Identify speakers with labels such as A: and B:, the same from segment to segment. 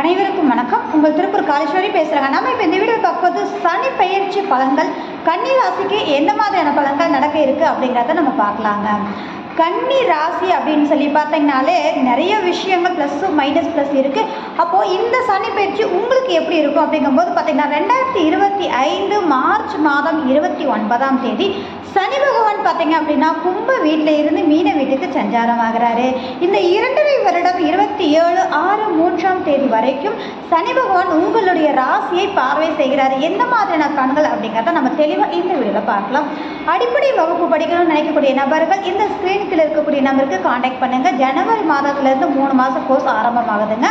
A: அனைவருக்கும் வணக்கம். உங்கள் திருப்பூர் காலேஸ்வரி பேசுகிறாங்க நம்ம இப்போ இந்த வீடியோ பார்க்கும்போது சனி பெயர்ச்சி பலன்கள் கன்னி ராசிக்கு எந்த மாதிரியான பலன்கள் நடக்க இருக்குது அப்படிங்கிறத நம்ம பார்க்கலாங்க. கன்னி ராசி அப்படின்னு சொல்லி பார்த்தீங்கனாலே நிறைய விஷயங்கள் ப்ளஸ்ஸு மைனஸ் ப்ளஸ் இருக்குது அப்போது இந்த சனி பயிற்சி உங்களுக்கு எப்படி இருக்கும் அப்படிங்கும்போது பார்த்தீங்கன்னா ரெண்டாயிரத்தி இருபத்தி ஐந்து மார்ச் மாதம் இருபத்தி ஒன்பதாம் தேதி சனி பகவான் பார்த்தீங்க அப்படின்னா கும்ப வீட்டில் இருந்து மீன வீட்டுக்கு சஞ்சாரம் ஆகிறாரு. இந்த இரண்டரை வருடம் இருபத்தி ஏழு ஆறு மூன்றாம் தேதி வரைக்கும் சனி பகவான் உங்களுடைய ராசியை பார்வை செய்கிறாரு. எந்த மாதிரியான கண்கள் அப்படிங்கிறத நம்ம தெளிவாக இந்த வீடியோவில் பார்க்கலாம். அடிப்படை வகுப்பு படிக்கணும்னு நினைக்கக்கூடிய நபர்கள் இந்த ஸ்க்ரீனுக்கு இருக்கக்கூடிய நம்பருக்கு காண்டாக்ட் பண்ணுங்கள் ஜனவரி மாதத்துலேருந்து மூணு மாதம் கோர்ஸ் ஆரம்பமாகுதுங்க.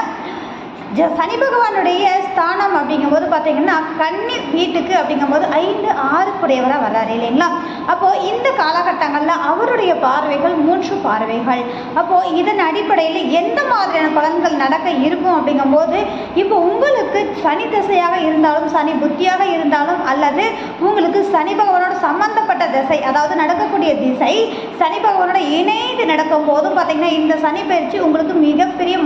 A: ஜ சனி பகவானுடைய ஸ்தானம் அப்படிங்கும்போது பார்த்தீங்கன்னா கன்னி வீட்டுக்கு அப்படிங்கும்போது ஐந்து ஆறுக்குடையவராக வர்றாரு இல்லைங்களா? அப்போது இந்த காலகட்டங்களில் அவருடைய பார்வைகள் மூன்று பார்வைகள். அப்போது இதன் அடிப்படையில் எந்த மாதிரியான பலன்கள் நடக்க இருக்கும் அப்படிங்கும்போது இப்போ உங்களுக்கு சனி திசையாக இருந்தாலும் சனி புத்தியாக இருந்தாலும் அல்லது உங்களுக்கு சனி பகவானோட சம்பந்தப்பட்ட திசை அதாவது நடக்கக்கூடிய திசை சனி பகவானோட இணைந்து நடக்கும் போதும் பார்த்தீங்கன்னா இந்த சனி பயிற்சி உங்களுக்கு மிகப்பெரிய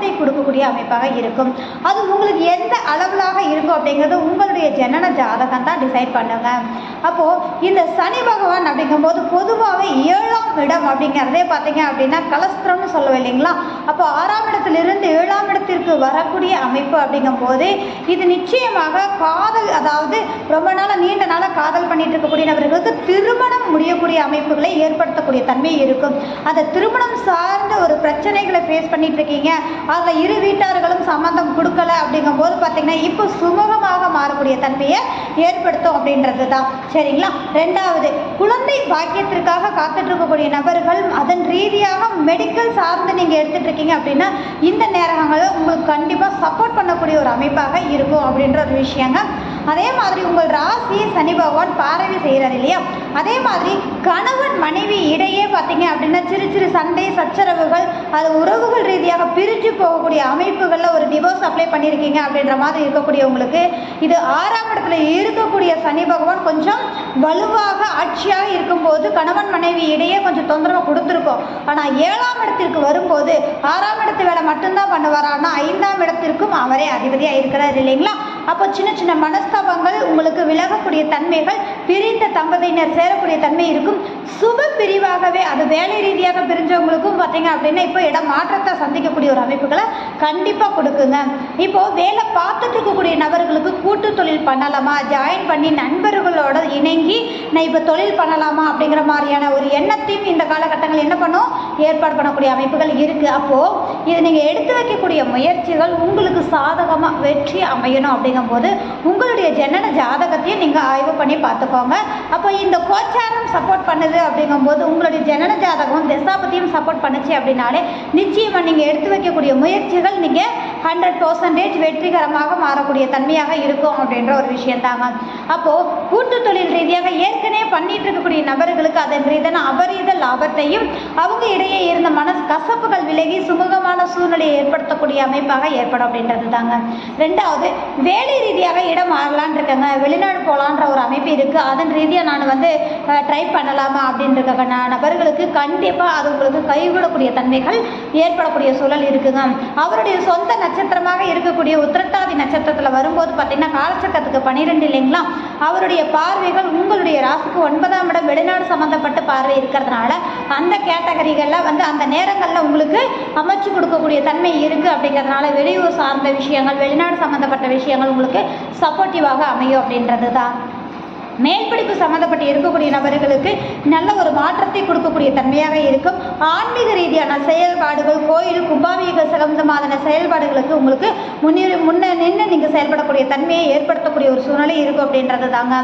A: மாற்றத்தை கொடுக்கக்கூடிய அமைப்பாக இருக்கும். அது உங்களுக்கு எந்த அளவுலாக இருக்கும் அப்படிங்கிறது உங்களுடைய ஜனன ஜாதகம் தான் டிசைட் பண்ணுங்கள் அப்போது இந்த சனி பகவான் அப்படிங்கும்போது பொதுவாகவே ஏழாம் இடம் அப்படிங்கிறதே பார்த்தீங்க அப்படின்னா கலஸ்திரம்னு சொல்லுவோம் இல்லைங்களா? அப்போ ஆறாம் இடத்திலிருந்து ஏழாம் இடத்திற்கு வரக்கூடிய அமைப்பு அப்படிங்கும்போது இது நிச்சயமாக காதல் அதாவது ரொம்ப நாளாக நீண்ட நாளாக காதல் பண்ணிட்டு இருக்கக்கூடிய நபர்களுக்கு திருமணம் முடியக்கூடிய அமைப்புகளை ஏற்படுத்தக்கூடிய தன்மை இருக்கும். அந்த திருமணம் சார்ந்த ஒரு பிரச்சனைகளை ஃபேஸ் பண்ணிட்டு இருக்கீங்க. அதில் இரு வீட்டார்களும் சம்மந்தம் கொடுக்கல அப்படிங்கும்போது பார்த்தீங்கன்னா இப்போ சுமூகமாக மாறக்கூடிய தன்மையை ஏற்படுத்தும் அப்படின்றது தான் சரிங்களா? ரெண்டாவது குழந்தை பாக்கியத்திற்காக காத்துட்டு இருக்கக்கூடிய நபர்கள் அதன் ரீதியாக மெடிக்கல் சார்ந்து நீங்கள் எடுத்துட்டு இருக்கீங்க அப்படின்னா இந்த நேரங்களில் உங்களுக்கு கண்டிப்பாக சப்போர்ட் பண்ணக்கூடிய ஒரு அமைப்பாக இருக்கும் அப்படின்ற ஒரு விஷயங்க. அதே மாதிரி உங்கள் ராசி சனி பகவான் பார்வை செய்கிறார் இல்லையா? அதே மாதிரி கணவன் மனைவி இடையே அப்படின்னா சிறு சிறு சண்டை சச்சரவுகள் அது உறவுகள் ரீதியாக பிரிஞ்சு போகக்கூடிய அமைப்புகளில் ஒரு டிவோர்ஸ் அப்ளை பண்ணியிருக்கீங்க அப்படின்ற மாதிரி இருக்கக்கூடிய உங்களுக்கு இது ஆறாம் இடத்துல இருக்கக்கூடிய சனி பகவான் கொஞ்சம் வலுவாக ஆட்சியாக இருக்கும்போது கணவன் மனைவி இடையே கொஞ்சம் தொந்தரவு கொடுத்துருக்கோம். ஆனால் ஏழாம் இடத்திற்கு வரும்போது ஆறாம் இடத்து மட்டும்தான் பண்ணுவார்? ஆனால் ஐந்தாம் இடத்திற்கும் அவரே அதிபதியாக இருக்கிறார் இல்லைங்களா? அப்போ சின்ன சின்ன மனஸ்தாபங்கள் உங்களுக்கு விலகக்கூடிய தன்மைகள் பிரிந்த தம்பதியினர் சேரக்கூடிய தன்மை இருக்கும். சுப பிரிவாகவே அது வேலை ரீதியாக பிரிஞ்சவங்களுக்கும் பார்த்தீங்க அப்படின்னா இப்போ இடம் மாற்றத்தை சந்திக்கக்கூடிய ஒரு அமைப்புகளை கண்டிப்பாக கொடுக்குங்க. இப்போ வேலை பார்த்துட்டு இருக்கக்கூடிய நபர்களுக்கு கூட்டு தொழில் பண்ணலாமா? ஜாயின் பண்ணி நண்பர்களோட இணங்கி நான் இப்போ தொழில் பண்ணலாமா அப்படிங்கிற மாதிரியான ஒரு எண்ணத்தையும் இந்த காலகட்டங்கள் என்ன பண்ணும்? ஏற்பாடு பண்ணக்கூடிய அமைப்புகள் இருக்குது அப்போது இது நீங்கள் எடுத்து வைக்கக்கூடிய முயற்சிகள் உங்களுக்கு சாதகமாக வெற்றி அமையணும் அப்படிங்கும்போது உங்களுடைய ஜனன ஜாதகத்தையும் நீங்கள் ஆய்வு பண்ணி பார்த்துக்கோங்க. அப்போ இந்த கோச்சாரம் சப்போர்ட் பண்ணுது அப்படிங்கும்போது உங்களுடைய ஜனன ஜாதகம் தசாபதியும் சப்போர்ட் பண்ணுச்சு அப்படின்னாலே நிச்சயமாக நீங்கள் எடுத்து வைக்கக்கூடிய முயற்சிகள் நீங்கள் ஹண்ட்ரட் பர்சன்டேஜ் வெற்றிகரமாக மாறக்கூடிய தன்மையாக இருக்கும் அப்படின்ற ஒரு விஷயந்தாங்க அப்போது கூட்டு தொழில் ரீதியாக ஏற்கனவே பண்ணிட்டு இருக்கக்கூடிய நபர்களுக்கு அதன் ரீதியான அபரீத லாபத்தையும் அவங்க இடையே இருந்த மன கசப்புகள் விலகி சுமூகமான சூழ்நிலையை ஏற்படுத்தக்கூடிய அமைப்பாக ஏற்படும் அப்படின்றது தாங்க ரெண்டாவது வேலை ரீதியாக இடம் மாறலான் இருக்கேங்க. வெளிநாடு போகலான்ற ஒரு அமைப்பு இருக்குது அதன் ரீதியாக நான் வந்து ட்ரை பண்ணலாமா அப்படின்னு நபர்களுக்கு கண்டிப்பாக அது உங்களுக்கு கைவிடக்கூடிய தன்மைகள் ஏற்படக்கூடிய சூழல் இருக்குங்க. அவருடைய சொந்த நட்சத்திரமாக இருக்கக்கூடிய உத்திரட்டாதி நட்சத்திரத்தில் வரும்போது பார்த்தீங்கன்னா காலச்சக்கரத்துக்கு பன்னிரெண்டு இல்லைங்களா? அவருடைய பார்வைகள் உங்களுடைய ராசிக்கு ஒன்பதாம் இடம் வெளிநாடு சம்மந்தப்பட்ட பார்வை இருக்கிறதுனால அந்த கேட்டகரிகளில் வந்து அந்த நேரங்களில் உங்களுக்கு அமைச்சு கொடுக்கக்கூடிய தன்மை இருக்குது அப்படிங்கிறதுனால வெளியூர் சார்ந்த விஷயங்கள் வெளிநாடு சம்மந்தப்பட்ட விஷயங்கள் உங்களுக்கு சப்போர்ட்டிவாக அமையும் அப்படின்றது தான் மேல் படிப்பு சம்மந்தப்பட்டு இருக்கக்கூடிய நபர்களுக்கு நல்ல ஒரு மாற்றத்தை கொடுக்கக்கூடிய தன்மையாக இருக்கும். ஆன்மீக ரீதியான செயல்பாடுகள் கோயில் கும்பாபீக சம்பந்தமான செயல்பாடுகளுக்கு உங்களுக்கு முன்னேறி முன்ன நின்று நீங்கள் செயல்படக்கூடிய தன்மையை ஏற்படுத்தக்கூடிய ஒரு சூழ்நிலை இருக்கும் அப்படின்றது தாங்க.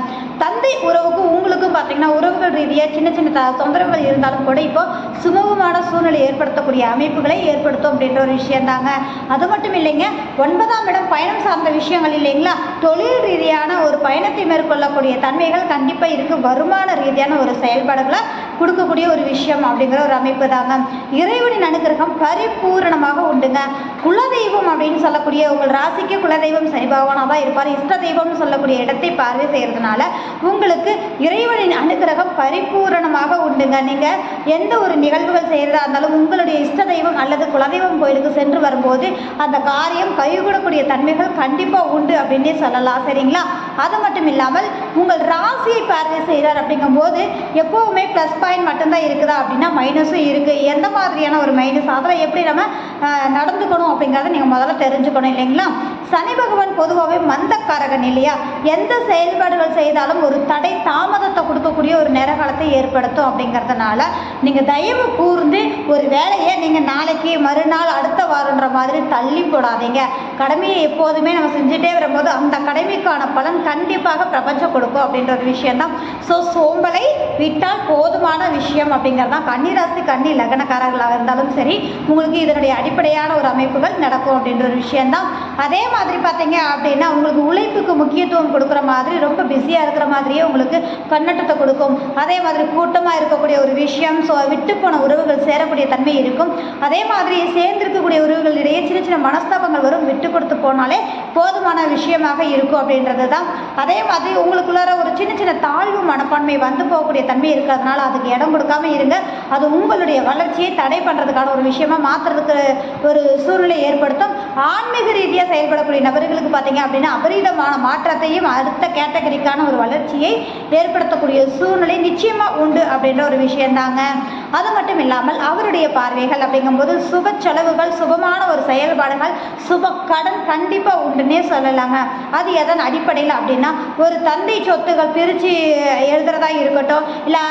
A: தந்தை உறவுக்கு உங்களுக்கும் பார்த்தீங்கன்னா உறவுகள் ரீதியாக சின்ன சின்ன தொந்தரவுகள் இருந்தாலும் கூட இப்போ சுமூகமான சூழ்நிலை ஏற்படுத்தக்கூடிய அமைப்புகளை ஏற்படுத்தும் அப்படின்ற ஒரு விஷயம் தாங்க. அது மட்டும் இல்லைங்க ஒன்பதாம் இடம் பயணம் சார்ந்த விஷயங்கள் இல்லைங்களா? தொழில் ரீதியான ஒரு பயணத்தை மேற்கொள்ளக்கூடிய தன்மை தேவைகள் கண்டிப்பாக இருக்குது வருமான ரீதியான ஒரு செயல்பாடுகளை கொடுக்கக்கூடிய ஒரு விஷயம் அப்படிங்கிற ஒரு அமைப்பு தாங்க இறைவனின் அனுகிரகம் பரிபூரணமாக உண்டுங்க. குலதெய்வம் அப்படின்னு சொல்லக்கூடிய உங்கள் ராசிக்கு குலதெய்வம் சனி பகவானாக தான் இருப்பார். இஷ்ட தெய்வம்னு சொல்லக்கூடிய இடத்தை பார்வை செய்கிறதுனால உங்களுக்கு இறைவனின் அனுகிரகம் பரிபூரணமாக உண்டுங்க. நீங்கள் எந்த ஒரு நிகழ்வுகள் செய்கிறதா இருந்தாலும் உங்களுடைய இஷ்ட தெய்வம் அல்லது குலதெய்வம் கோயிலுக்கு சென்று வரும்போது அந்த காரியம் கைகூடக்கூடிய தன்மைகள் கண்டிப்பாக உண்டு அப்படின்னே சொல்லலாம். சரிங்களா? அது மட்டும் இல்லாமல் உங்கள் ராசியை பார்வை செய்கிறார் அப்படிங்கும்போது எப்போவுமே ப்ளஸ் பாயிண்ட் மட்டும்தான் இருக்குதா அப்படின்னா மைனஸும் இருக்குது எந்த மாதிரியான ஒரு மைனஸ் அதில் எப்படி நம்ம நடந்துக்கணும் அப்படிங்கிறத நீங்கள் முதல்ல தெரிஞ்சுக்கணும் இல்லைங்களா? சனி பகவான் பொதுவாகவே மந்தக்காரகன் இல்லையா? எந்த செயல்பாடுகள் செய்தாலும் ஒரு தடை தாமதத்தை கொடுக்கக்கூடிய ஒரு நேரகாலத்தை ஏற்படுத்தும் அப்படிங்கிறதுனால நீங்கள் தயவு கூர்ந்து ஒரு வேலையை நீங்கள் நாளைக்கு மறுநாள் அடுத்த வாரன்ற மாதிரி தள்ளி போடாதீங்க. கடமையை எப்போதுமே நம்ம செஞ்சுட்டே வரும்போது அந்த கடமைக்கான பலன் கண்டிப்பாக பிரபஞ்சம் கொடுக்கும் அப்படின்ற ஒரு விஷயந்தான் ஸோ சோம்பலை விட்டால் போதுமான விஷயம் அப்படிங்கிறது தான் கன்னிராசி கன்னி லக்னக்காரர்களாக இருந்தாலும் சரி உங்களுக்கு இதனுடைய அடிப்படையான ஒரு அமைப்பு அமைப்புகள் நடக்கும் அப்படின்ற ஒரு விஷயம்தான். அதே மாதிரி பார்த்தீங்க அப்படின்னா உங்களுக்கு உழைப்புக்கு முக்கியத்துவம் கொடுக்குற மாதிரி ரொம்ப பிஸியாக இருக்கிற மாதிரியே உங்களுக்கு கண்ணட்டத்தை கொடுக்கும். அதே மாதிரி கூட்டமாக இருக்கக்கூடிய ஒரு விஷயம் ஸோ விட்டுப்போன உறவுகள் சேரக்கூடிய தன்மை இருக்கும். அதே மாதிரி சேர்ந்திருக்கக்கூடிய உறவுகளிடையே சின்ன சின்ன மனஸ்தாபங்கள் வரும். விட்டு கொடுத்து போனாலே போதுமான விஷயமாக இருக்கும் அப்படின்றது தான் அதே மாதிரி உங்களுக்குள்ளார ஒரு சின்ன சின்ன தாழ்வு மனப்பான்மை வந்து போகக்கூடிய தன்மை இருக்கிறதுனால அதுக்கு இடம் கொடுக்காம இருங்க. அது உங்களுடைய வளர்ச்சியை தடை பண்ணுறதுக்கான ஒரு விஷயமா மாற்றுறதுக்கு ஒரு சூழ்நிலை ஏற்படுத்தும். ஆன்மீக ரீதியாக செயல்படக்கூடிய நபர்களுக்கு பார்த்தீங்க அப்படின்னா அபரீதமான மாற்றத்தையும் அடுத்த கேட்டகரிக்கான ஒரு வளர்ச்சியை ஏற்படுத்தக்கூடிய சூழ்நிலை நிச்சயமாக உண்டு அப்படின்ற ஒரு விஷயந்தாங்க அது மட்டும் இல்லாமல் அவருடைய பார்வைகள் அப்படிங்கும்போது சுப செலவுகள் சுபமான ஒரு செயல்பாடுகள் சுப கடன் கண்டிப்பாக உண்டு. உண்டுன்னே சொல்லலாங்க. அது எதன் அடிப்படையில் அப்படின்னா ஒரு தந்தை சொத்துகள் பிரித்து எழுதுறதா இருக்கட்டும் இல்லை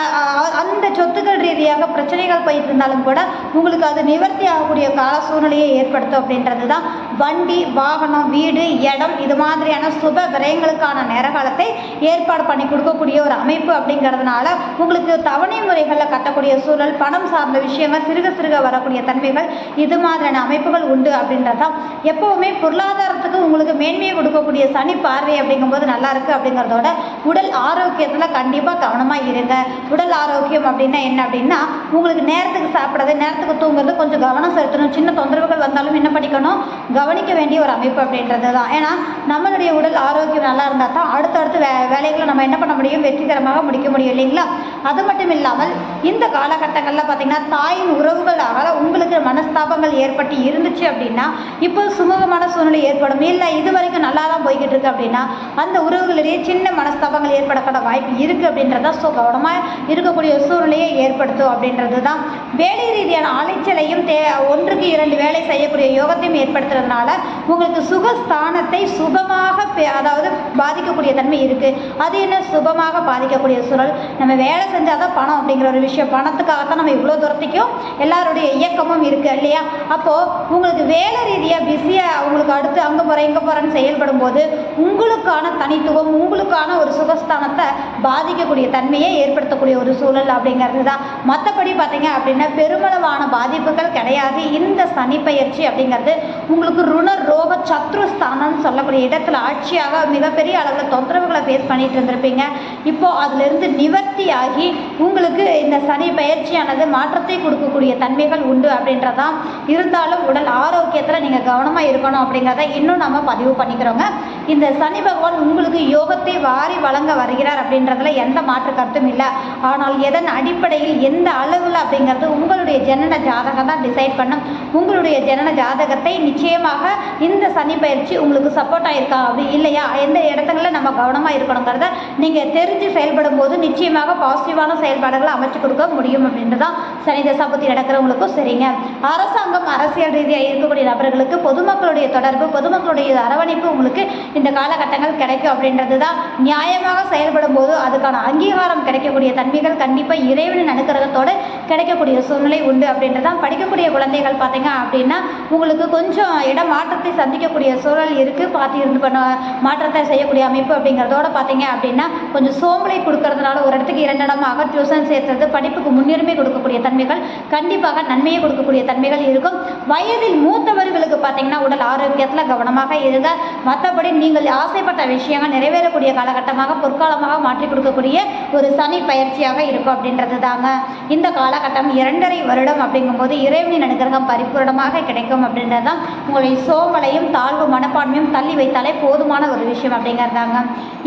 A: அந்த சொத்துக்கள் ரீதியாக பிரச்சனைகள் போயிட்டு இருந்தாலும் கூட உங்களுக்கு அது நிவர்த்தி ஆகக்கூடிய கால சூழ்நிலையை ஏற்படுத்தும் அப்படின்றது தான் வண்டி வாகனம் வீடு இடம் இது மாதிரியான சுப விரயங்களுக்கான நேரகாலத்தை ஏற்பாடு பண்ணி கொடுக்கக்கூடிய ஒரு அமைப்பு அப்படிங்கிறதுனால உங்களுக்கு தவணை முறைகளில் கட்டக்கூடிய சூழல் பணம் சார்ந்த விஷயங்கள் சிறுக சிறுக வரக்கூடிய தன்மைகள் இது மாதிரியான அமைப்புகள் உண்டு அப்படின்றது தான் எப்போவுமே பொருளாதாரத்துக்கு உங்களுக்கு மேன்மையை கொடுக்கக்கூடிய சனி பார்வை அப்படிங்கும்போது நல்லா இருக்குது அப்படிங்கிறதோட உடல் ஆரோக்கியத்தில் கண்டிப்பாக கவனமாக இருங்க. உடல் ஆரோக்கியம் அப்படின்னா என்ன அப்படின்னா உங்களுக்கு நேரத்துக்கு சாப்பிட்றது நேரத்துக்கு தூங்குறது கொஞ்சம் கவனம் செலுத்தணும். சின்ன தொந்தரவுகள் வந்தாலும் என்ன பண்ணிக்கணும் கவனிக்க வேண்டிய ஒரு அமைப்பு அப்படின்றது தான் ஏன்னா நம்மளுடைய உடல் ஆரோக்கியம் நல்லா இருந்தால் தான் அடுத்தடுத்து வே வேலைகளை நம்ம என்ன பண்ண முடியும்? வெற்றிகரமாக முடிக்க முடியும் இல்லைங்களா? அது மட்டும் இல்லாமல் இந்த காலகட்டங்களில் பார்த்தீங்கன்னா தாயின் உறவுகளால் உங்களுக்கு மனஸ்தாபங்கள் ஏற்பட்டு இருந்துச்சு அப்படின்னா இப்போ சுமூகமான சூழ்நிலை ஏற்படும். இல்லை இது வரைக்கும் நல்லா தான் போய்கிட்டு இருக்கு அப்படின்னா அந்த உறவுகளிடையே சின்ன மனஸ்தாபம் குழப்பங்கள் ஏற்படக்கூட வாய்ப்பு இருக்குது அப்படின்றத ஸோ கவனமாக இருக்கக்கூடிய சூழ்நிலையை ஏற்படுத்தும் அப்படின்றது தான் வேலை ரீதியான அலைச்சலையும் தே ஒன்றுக்கு இரண்டு வேலை செய்யக்கூடிய யோகத்தையும் ஏற்படுத்துறதுனால உங்களுக்கு சுகஸ்தானத்தை சுபமாக அதாவது பாதிக்கக்கூடிய தன்மை இருக்குது அது என்ன? சுபமாக பாதிக்கக்கூடிய சூழல். நம்ம வேலை செஞ்சால் தான் பணம் அப்படிங்கிற ஒரு விஷயம். பணத்துக்காகத்தான் நம்ம இவ்வளோ தூரத்துக்கும் எல்லாருடைய இயக்கமும் இருக்குது இல்லையா? அப்போது உங்களுக்கு வேலை ரீதியாக பிஸியாக உங்களுக்கு அடுத்து அங்கே போகிறேன் இங்கே போகிறேன்னு செயல்படும் போது உங்களுக்கான தனித்துவம் உங்களுக்கான ஒரு சுகஸ்தானத்தை பாதிக்கக்கூடிய தன்மையை ஏற்படுத்தக்கூடிய ஒரு சூழல் அப்படிங்கிறது தான். மற்றபடி பார்த்தீங்க அப்படின்னா பெருமளவான பாதிப்புகள் கிடையாது. இந்த சனி பயிற்சி அப்படிங்கிறது உங்களுக்கு ருண ரோக சத்ருஸ்தானம்னு சொல்லக்கூடிய இடத்துல ஆட்சியாக மிகப்பெரிய அளவில் தொந்தரவுகளை ஃபேஸ் பண்ணிட்டு இருந்திருப்பீங்க. இப்போ அதிலிருந்து நிவர்த்தி ஆகி உங்களுக்கு இந்த சனி பயிற்சியானது மாற்றத்தை கொடுக்கக்கூடிய தன்மைகள் உண்டு அப்படின்றதான். இருந்தாலும் உடல் ஆரோக்கியத்தில் நீங்கள் கவனமாக இருக்கணும் அப்படிங்கிறத இன்னும் நம்ம பதிவு பண்ணிக்கிறோங்க. இந்த சனி பகவான் உங்களுக்கு யோகத்தை வாரி வழங்க வருகிறார் அப்படின்றதுல எந்த மாற்று கருத்தும் இல்லை. ஆனால் எதன் அடிப்படையில் எந்த அளவில் அப்படிங்கிறது உங்களுடைய ஜனன ஜாதகம் தான் டிசைட் பண்ணும். உங்களுடைய ஜனன ஜாதகத்தை நிச்சயமாக இந்த சனி பயிற்சி உங்களுக்கு சப்போர்ட் ஆயிருக்கா அப்படி இல்லையா? எந்த இடத்துல நம்ம கவனமாக இருக்கணுங்கிறத நீங்கள் தெரிஞ்சு செயல்படும் போது நிச்சயமாக பாசிட்டிவான செயல்பாடுகளை அமைச்சு கொடுக்க முடியும் அப்படின்றதான் சனி தசா நடக்கிறவங்களுக்கும் சரிங்க. அரசாங்கம் அரசியல் ரீதியாக இருக்கக்கூடிய நபர்களுக்கு பொதுமக்களுடைய தொடர்பு பொதுமக்களுடைய அரவணைப்பு உங்களுக்கு இந்த காலகட்டங்கள் கிடைக்கும் அப்படின்றது தான் நியாயமாக செயல்படும் போது அதுக்கான அங்கீகாரம் கிடைக்கக்கூடிய தன்மைகள் கண்டிப்பாக இறைவனின் அனுக்கிரகத்தோடு கிடைக்கக்கூடிய சூழ்நிலை உண்டு அப்படின்றது தான் படிக்கக்கூடிய குழந்தைகள் பார்த்தீங்க அப்படின்னா உங்களுக்கு கொஞ்சம் இடம் மாற்றத்தை சந்திக்கக்கூடிய சூழல் இருக்குது பார்த்து இருந்து பண்ண மாற்றத்தை செய்யக்கூடிய அமைப்பு அப்படிங்கிறதோட பார்த்தீங்க அப்படின்னா கொஞ்சம் சோம்பலை கொடுக்கறதுனால ஒரு இடத்துக்கு இரண்டு இடமாக டியூஷன் சேர்த்துறது படிப்புக்கு முன்னுரிமை கொடுக்கக்கூடிய தன்மைகள் கண்டிப்பாக நன்மையை கொடுக்கக்கூடிய தன்மைகள் இருக்கும். வயதில் மூத்தவர்களுக்கு பார்த்தீங்கன்னா உடல் ஆரோக்கியத்தில் கவனமாக இருங்க. மற்றபடி நீங்கள் ஆசைப்பட்ட விஷயங்கள் நிறைவேறக்கூடிய காலகட்டமாக பொற்காலமாக மாற்றி கொடுக்கக்கூடிய ஒரு சனி பயிற்சியாக இருக்கும் அப்படின்றது தாங்க இந்த காலகட்டம் இரண்டரை வருடம் அப்படிங்கும்போது இறைவனின் அனுகிரகம் பரிபூரணமாக கிடைக்கும் அப்படின்றது தான் உங்களுடைய சோம்பலையும் தாழ்வு மனப்பான்மையும் தள்ளி வைத்தாலே போதுமான ஒரு விஷயம் அப்படிங்கிறதாங்க.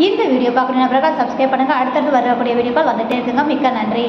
A: இந்த வீடியோ பார்க்குற நபர்கள் சப்ஸ்கிரைப் பண்ணுங்கள் அடுத்தடுத்து வரக்கூடிய வீடியோக்கள் வந்துட்டே இருக்குங்க. மிக்க நன்றி.